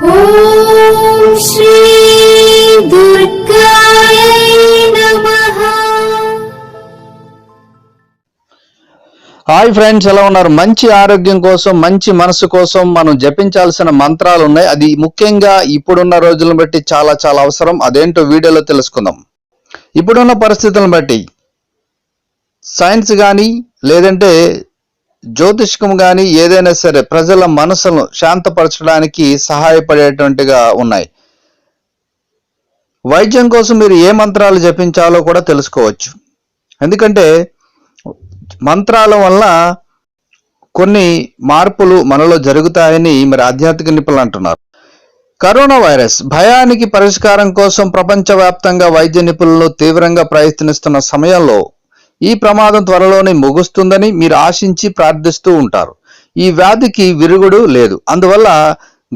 Hi friends ఎలా ఉన్నారు? మంచి ఆరోగ్యం కోసం మంచి మనసు కోసం మనం జపించాల్సిన మంత్రాలు ఉన్నాయి. అది ముఖ్యంగా ఇప్పుడున్న రోజులను బట్టి చాలా చాలా అవసరం. అదేంటో వీడియోలో తెలుసుకుందాం. ఇప్పుడున్న పరిస్థితులను బట్టి సైన్స్ కానీ లేదంటే జ్యోతిష్కం కానీ ఏదైనా సరే ప్రజల మనసును శాంతపరచడానికి సహాయపడేటువంటిగా ఉన్నాయి. వైద్యం కోసం మీరు ఏ మంత్రాలు జపించాలో కూడా తెలుసుకోవచ్చు. ఎందుకంటే మంత్రాల వల్ల కొన్ని మార్పులు మనలో జరుగుతాయని మరి ఆధ్యాత్మిక నిపుణులు అంటున్నారు. కరోనా వైరస్ భయానికి పరిష్కారం కోసం ప్రపంచవ్యాప్తంగా వైద్య నిపుణులు తీవ్రంగా ప్రయత్నిస్తున్న సమయంలో ఈ ప్రమాదం త్వరలోనే ముగుస్తుందని మీరు ఆశించి ప్రార్థిస్తూ ఉంటారు. ఈ వ్యాధికి విరుగుడు లేదు. అందువల్ల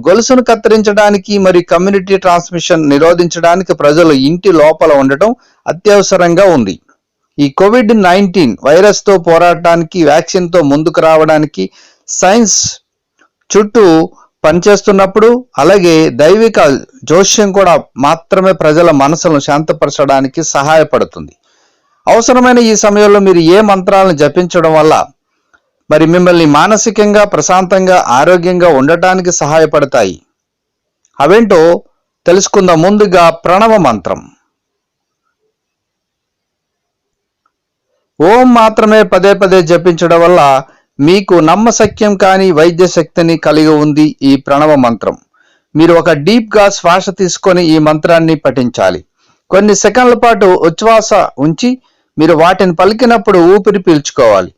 గొలుసును కత్తిరించడానికి మరి కమ్యూనిటీ ట్రాన్స్మిషన్ నిరోధించడానికి ప్రజలు ఇంటి లోపల ఉండటం అత్యవసరంగా ఉంది. ఈ కోవిడ్ నైన్టీన్ వైరస్తో పోరాడటానికి వ్యాక్సిన్తో ముందుకు రావడానికి సైన్స్ చుట్టూ పనిచేస్తున్నప్పుడు అలాగే దైవిక జోష్యం కూడా మాత్రమే ప్రజల మనసులను శాంతపరచడానికి సహాయపడుతుంది. అవసరమైన ఈ సమయంలో మీరు ఏ మంత్రాలను జపించడం వల్ల మరి మిమ్మల్ని మానసికంగా ప్రశాంతంగా ఆరోగ్యంగా ఉండటానికి సహాయపడతాయి? అవేంటో తెలుసుకుందాం ముందుగా ప్రణవ మంత్రం. ఓం మాత్రమే పదే పదే జపించడం వల్ల మీకు నమ్మశక్యం కాని వైద్య శక్తిని కలిగి ఉంది ఈ ప్రణవ మంత్రం. మీరు ఒక డీప్గా శ్వాస తీసుకొని ఈ మంత్రాన్ని పఠించాలి. కొన్ని సెకండ్ల పాటు ఉచ్ఛ్వాస ఉంచి మీరు వాటిని పలికినప్పుడు ఊపిరి పీల్చుకోవాలి.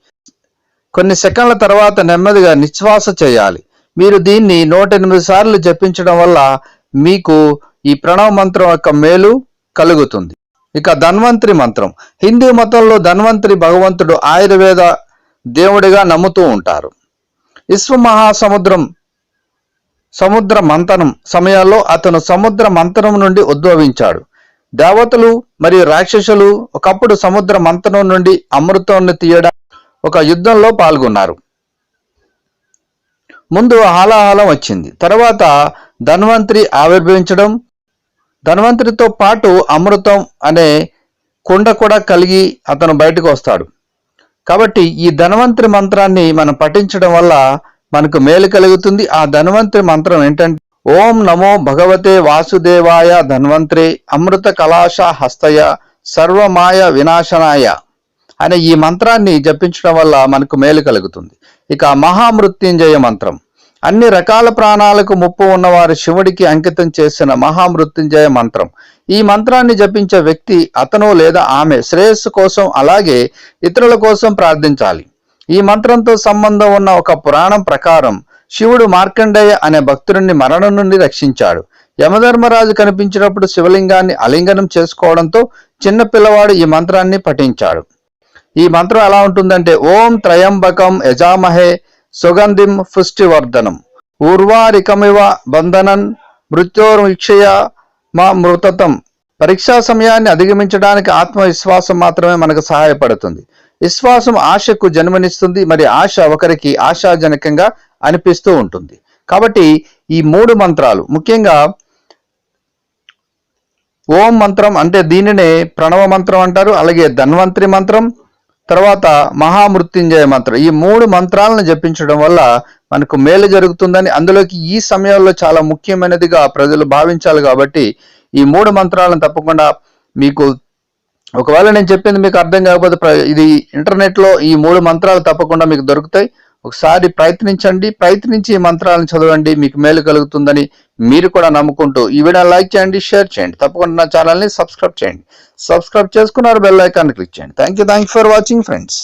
కొన్ని సెకండ్ల తర్వాత నెమ్మదిగా నిశ్వాస చేయాలి. మీరు దీన్ని నూట ఎనిమిది సార్లు జపించడం వల్ల మీకు ఈ ప్రణవ మంత్రం యొక్క మేలు కలుగుతుంది. ఇక ధన్వంతరి మంత్రం. హిందూ మతంలో ధన్వంతరి భగవంతుడు ఆయుర్వేద దేవుడిగా నమ్ముతూ ఉంటారు. విశ్వ మహాసముద్రం సముద్ర మంతనం సమయాల్లో అతను సముద్ర మంతనం నుండి ఉద్భవించాడు. దేవతలు మరియు రాక్షసులు ఒకప్పుడు సముద్ర మంతనం నుండి అమృతాన్ని తీయడం ఒక యుద్ధంలో పాల్గొన్నారు. ముందు హాలాహలం వచ్చింది. తర్వాత ధన్వంతరి ఆవిర్భవించడం ధన్వంతరితో పాటు అమృతం అనే కుండ కూడా కలిగి అతను బయటకు వస్తాడు. కాబట్టి ఈ ధన్వంతరి మంత్రాన్ని మనం పఠించడం వల్ల మనకు మేలు కలుగుతుంది. ఆ ధన్వంతరి మంత్రం ఏంటంటే ఓం నమో భగవతే వాసుదేవాయ ధన్వంత్రి అమృత కలాశ హస్తయ సర్వమాయ వినాశనాయ అనే ఈ మంత్రాన్ని జపించడం వల్ల మనకు మేలు కలుగుతుంది. ఇక మహామృత్యుంజయ మంత్రం. అన్ని రకాల ప్రాణాలకు ముప్పు ఉన్నవారు శివుడికి అంకితం చేసిన మహామృత్యుంజయ మంత్రం. ఈ మంత్రాన్ని జపించే వ్యక్తి అతను లేదా ఆమె శ్రేయస్సు కోసం అలాగే ఇతరుల కోసం ప్రార్థించాలి. ఈ మంత్రంతో సంబంధం ఉన్న ఒక పురాణం ప్రకారం శివుడు మార్కండేయ అనే భక్తుడిని మరణం నుండి రక్షించాడు. యమధర్మరాజు కనిపించినప్పుడు శివలింగాన్ని అలింగనం చేసుకోవడంతో చిన్న పిల్లవాడు ఈ మంత్రాన్ని పఠించాడు. ఈ మంత్రం ఎలా ఉంటుందంటే ఓం త్రయంబకం యజామహే సుగంధిం పుష్టివర్ధనం. ఊర్వారికమివ బంధనన్ మృత్యోర్విక్షయ మా మృతతం. పరీక్షా సమయాన్ని అధిగమించడానికి ఆత్మవిశ్వాసం మాత్రమే మనకు సహాయపడుతుంది. విశ్వాసం ఆశకు జన్మనిస్తుంది. మరి ఆశ ఒకరికి ఆశాజనకంగా అనిపిస్తూ ఉంటుంది. కాబట్టి ఈ మూడు మంత్రాలు ముఖ్యంగా ఓం మంత్రం అంటే దీనినే ప్రణవ మంత్రం అంటారు అలాగే ధన్వంతరి మంత్రం తర్వాత మహామృత్యుంజయ మంత్రం. ఈ మూడు మంత్రాలను జపించడం వల్ల మనకు మేలు జరుగుతుందని అందులోకి ఈ సమయంలో చాలా ముఖ్యమైనదిగా ప్రజలు భావించాలి కాబట్టి ఈ మూడు మంత్రాలను తప్పకుండా మీకు ఒకవేళ నేను చెప్పింది మీకు అర్థం కాకపోతే ప్ర- ఇది ఇంటర్నెట్లో ఈ మూడు మంత్రాలు తప్పకుండా మీకు దొరుకుతాయి. ఒకసారి ప్రయత్నించండి ప్రయత్నించి ఈ మంత్రాలను చదవండి మీకు మేలు కలుగుతుందని మీరు కూడా నమ్ముకుంటూ ఈ వీడియో లైక్ చేయండి షేర్ చేయండి. తప్పకుండా నా ఛానల్ని సబ్స్క్రైబ్ చేయండి. సబ్స్క్రైబ్ చేసుకున్నారు బెల్ ఐకాన్ క్లిక్ చేయండి. Thank you thank you for watching friends